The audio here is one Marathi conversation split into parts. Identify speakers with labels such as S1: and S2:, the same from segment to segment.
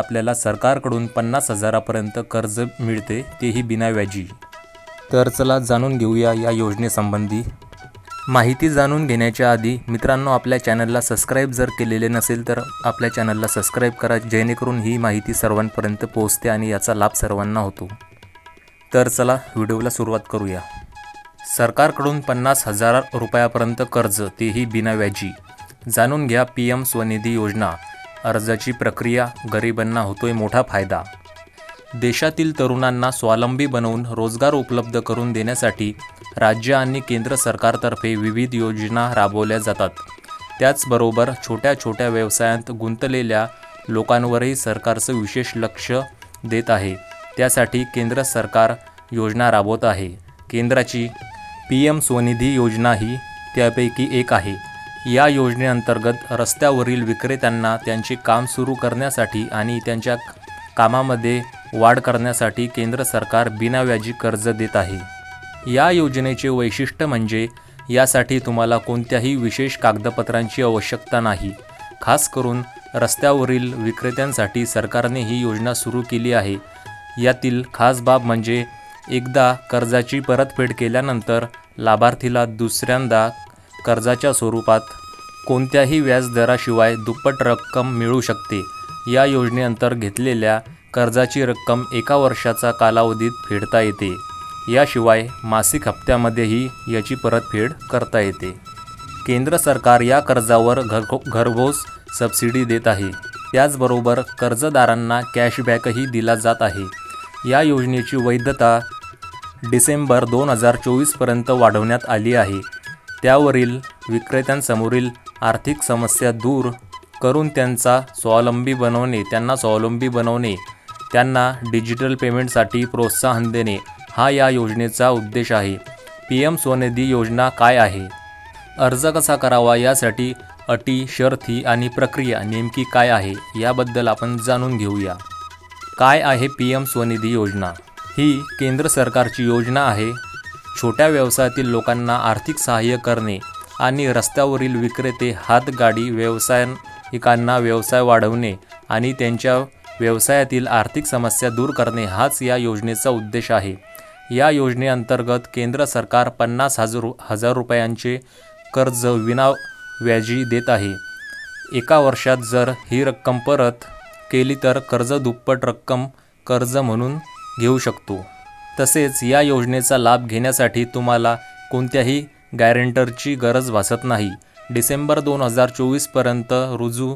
S1: आपल्याला सरकारकडून पन्नास हजारापर्यंत कर्ज मिळते तेही बिनाव्याजी तर चला जाणून घेऊया या योजनेसंबंधी. माहिती जाणून घेण्याच्या आधी मित्रांनो आपल्या चॅनलला सबस्क्राईब जर केलेले नसेल तर आपल्या चॅनलला सबस्क्राईब करा जेणेकरून ही माहिती सर्वांपर्यंत पोहोचते आणि याचा लाभ सर्वांना होतो. तर चला व्हिडिओला सुरुवात करूया. सरकारकडून पन्नास हजार रुपयापर्यंत कर्ज तेही बिनाव्याजी जाणून घ्या पी एम स्वनिधी योजना. अर्जाची प्रक्रिया गरिबांना होतोय मोठा फायदा. देशातील तरुणांना स्वावलंबी बनवून रोजगार उपलब्ध करून देण्यासाठी राज्य आणि केंद्र सरकारतर्फे विविध योजना राबवल्या जातात. त्याचबरोबर छोट्या छोट्या व्यवसायात गुंतलेल्या लोकांवरही सरकारचं विशेष लक्ष देत आहे. त्यासाठी केंद्र सरकार योजना राबवत आहे. केंद्राची पी एम स्वनिधी योजना ही त्यापैकी एक आहे. या योजनेअंतर्गत रस्त्यावरील विक्रेत्यांना त्यांचे काम सुरू करण्यासाठी आणि त्यांच्या कामामध्ये वाढ करण्यासाठी केंद्र सरकार बिनाव्याजी कर्ज देत आहे. या योजनेचे वैशिष्ट्य म्हणजे यासाठी तुम्हाला कोणत्याही विशेष कागदपत्रांची आवश्यकता नाही. खास करून रस्त्यावरील विक्रेत्यांसाठी सरकारने ही योजना सुरू केली आहे. यातील खास बाब म्हणजे एकदा कर्जाची परतफेड केल्यानंतर लाभार्थीला दुसऱ्यांदा कर्जाच्या स्वरूपात कोणत्याही व्याजदराशिवाय दुप्पट रक्कम मिळू शकते. या योजनेअंतर घेतलेल्या कर्जाची रक्कम एका वर्षाचा कालावधीत फेडता येते. याशिवाय मासिक हप्त्यामध्येही याची परतफेड करता येते. केंद्र सरकार या कर्जावर घर घरघोस सबसिडी देत आहे. त्याचबरोबर कर्जदारांना कॅशबॅकही दिला जात आहे. या योजनेची वैधता डिसेंबर दोन हजार चोवीसपर्यंत वाढवण्यात आली आहे. त्यावरील विक्रेत्यांसमोरील आर्थिक समस्या दूर करून त्यांचा स्वावलंबी बनवणे त्यांना स्वावलंबी बनवणे त्यांना डिजिटल पेमेंटसाठी प्रोत्साहन देणे हा या योजनेचा उद्देश आहे. पी एम स्वनिधी योजना काय आहे? अर्ज कसा करावा? यासाठी अटी शर्थी आणि प्रक्रिया नेमकी काय आहे? याबद्दल आपण जाणून घेऊया. काय आहे पी एम स्वनिधी योजना? ही केंद्र सरकारची योजना आहे. छोट्या व्यवसायातील लोकांना आर्थिक सहाय्य करणे आणि रस्त्यावरील विक्रेते हातगाडी व्यवसायिकांना व्यवसाय वाढवणे आणि त्यांच्या व्यवसायातील आर्थिक समस्या दूर करणे हाच या योजनेचा उद्देश आहे. या योजनेअंतर्गत केंद्र सरकार पन्नास हजार हजार रुपयांचे कर्ज विना व्याजी देत आहे. एका वर्षात जर ही रक्कम परत केली तर कर्ज दुप्पट रक्कम कर्ज म्हणून घेऊ शकतो. तसेच या योजनेचा लाभ घेण्यासाठी तुम्हाला कोणत्याही गॅरेंटरची गरज भासत नाही. डिसेंबर दोन हजार चोवीसपर्यंत रुजू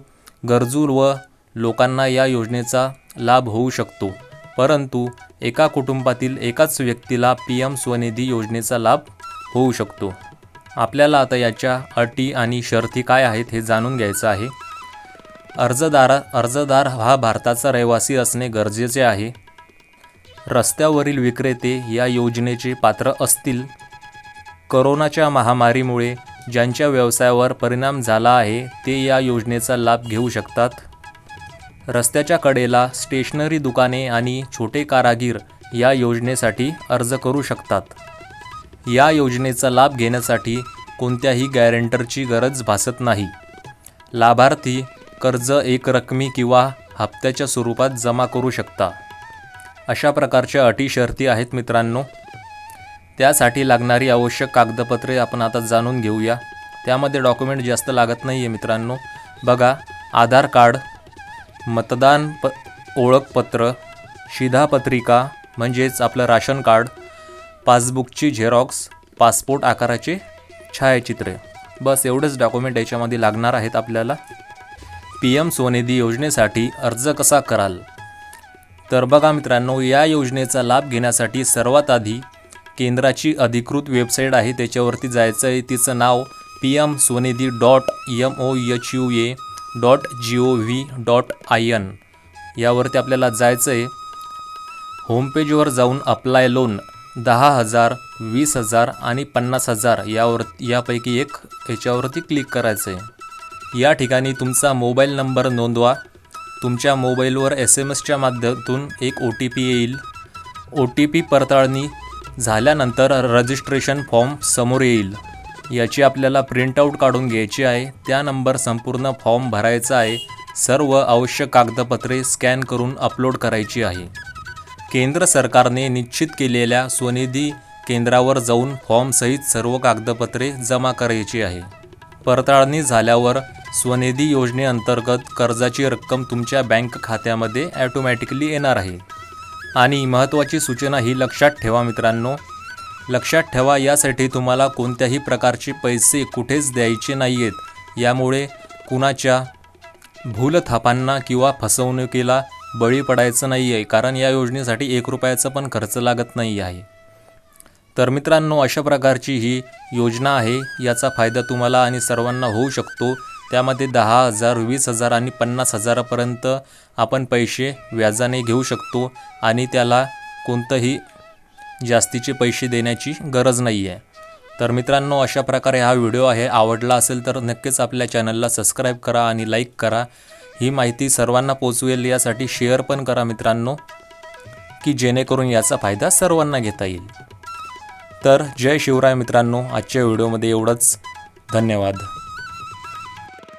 S1: गरजू व लोकांना या योजनेचा लाभ होऊ शकतो. परंतु एका कुटुंबातील एकाच व्यक्तीला पी एम स्वनिधी योजनेचा लाभ होऊ शकतो. आपल्याला आता याच्या अटी आणि शर्ती काय आहेत हे जाणून घ्यायचं आहे. अर्जदारा अर्जदार हा भारताचा रहिवासी असणे गरजेचे आहे. रस्त्यावरील विक्रेते या योजनेचे पात्र असतील. करोनाच्या महामारीमुळे ज्यांच्या व्यवसायावर परिणाम झाला आहे ते या योजनेचा लाभ घेऊ शकतात. रस्त्याच्या कडेला स्टेशनरी दुकाने आणि छोटे कारागीर या योजनेसाठी अर्ज करू शकतात. या योजनेचा लाभ घेण्यासाठी कोणत्याही गॅरेंटरची गरज भासत नाही. लाभार्थी कर्ज एक रकमी किंवा हप्त्याच्या स्वरूपात जमा करू शकता. अशा प्रकारच्या अटी शर्ती आहेत मित्रांनो. त्यासाठी लागणारी आवश्यक कागदपत्रे आपण आता जाणून घेऊया. त्यामध्ये डॉक्युमेंट जास्त लागत नाही आहे मित्रांनो. बघा आधार कार्ड मतदान प ओळखपत्र शिधापत्रिका म्हणजेच आपलं राशन कार्ड पासबुकची झेरॉक्स पासपोर्ट आकाराचे छायाचित्रे. बस एवढेच डॉक्युमेंट याच्यामध्ये लागणार आहेत आपल्याला. पी एम स्वनिधी योजनेसाठी अर्ज कसा कराल? तर बघा मित्रांनो या योजनेचा लाभ घेण्यासाठी सर्वात आधी केंद्राची अधिकृत वेबसाईट आहे त्याच्यावरती जायचं आहे तिचं नाव P M Svanidhi dot M O H U A dot G O V dot I N यावरती आपल्याला जायचं आहे होमपेजवर जाऊन अप्लाय लोन दहा हजार वीस हजार आणि पन्नास हजार यावर यापैकी एक याच्यावरती क्लिक करायचं आहे या ठिकाणी तुमचा मोबाईल नंबर नोंदवा. तुमच्या मोबाईलवर एस एम एसच्या माध्यमातून एक ओ टी पी येईल. ओ टी पी पडताळणी झाल्यानंतर रजिस्ट्रेशन फॉर्म समोर येईल. याची आपल्याला प्रिंटआउट काढून घ्यायची आहे. त्या नंबर संपूर्ण फॉर्म भरायचा आहे. सर्व आवश्यक कागदपत्रे स्कॅन करून अपलोड करायची आहे. केंद्र सरकारने निश्चित केलेल्या स्वनिधी केंद्रावर जाऊन फॉर्मसहित सर्व कागदपत्रे जमा करायची आहे. पडताळणी झाल्यावर स्वनिधी योजनेअंतर्गत कर्जाची रक्कम तुमच्या बँक खात्यामध्ये ॲटोमॅटिकली येणार आहे. आणि महत्त्वाची सूचना ही लक्षात ठेवा मित्रांनो. लक्षात ठेवा यासाठी तुम्हाला कोणत्याही प्रकारचे पैसे कुठेच द्यायचे नाही आहेत यामुळे कुणाच्या भूलथापांना किंवा फसवणुकीला बळी पडायचं नाही आहे कारण या योजनेसाठी एक रुपयाचा पण खर्च लागत नाही आहे. तर मित्रांनो अशा प्रकारची ही योजना आहे. याचा फायदा तुम्हाला आणि सर्वांना होऊ शकतो. त्यामध्ये दहा हजार वीस हजार आणि पन्नास हजारापर्यंत आपण पैसे व्याजाने घेऊ शकतो आणि त्याला कोणतंही जास्तीचे पैसे देण्याची गरज नाही आहे तर मित्रांनो अशा प्रकारे हा व्हिडिओ आहे. आवडला असेल तर नक्कीच आपल्या चॅनलला सबस्क्राईब करा आणि लाईक करा. ही माहिती सर्वांना पोचवेल यासाठी शेअर पण करा मित्रांनो की जेणेकरून याचा फायदा सर्वांना घेता येईल. तर जय शिवराय मित्रांनो आजच्या व्हिडिओमध्ये एवढंच. धन्यवाद.